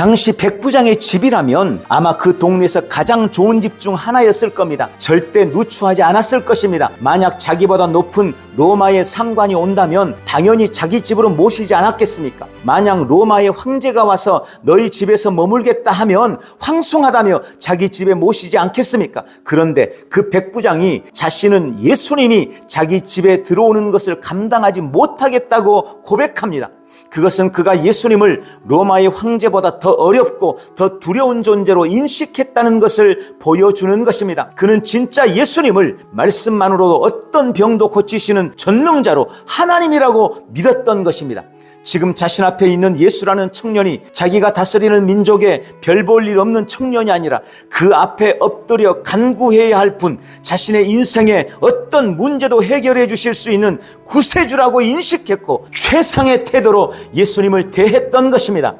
당시 백부장의 집이라면 아마 그 동네에서 가장 좋은 집 중 하나였을 겁니다. 절대 누추하지 않았을 것입니다. 만약 자기보다 높은 로마의 상관이 온다면 당연히 자기 집으로 모시지 않았겠습니까? 만약 로마의 황제가 와서 너희 집에서 머물겠다 하면 황송하다며 자기 집에 모시지 않겠습니까? 그런데 그 백부장이 자신은 예수님이 자기 집에 들어오는 것을 감당하지 못하겠다고 고백합니다. 그것은 그가 예수님을 로마의 황제보다 더 어렵고 더 두려운 존재로 인식했다는 것을 보여주는 것입니다. 그는 진짜 예수님을 말씀만으로도 어떤 병도 고치시는 전능자로 하나님이라고 믿었던 것입니다. 지금 자신 앞에 있는 예수라는 청년이 자기가 다스리는 민족에 별 볼 일 없는 청년이 아니라 그 앞에 엎드려 간구해야 할 분, 자신의 인생에 어떤 문제도 해결해 주실 수 있는 구세주라고 인식했고 최상의 태도로 예수님을 대했던 것입니다.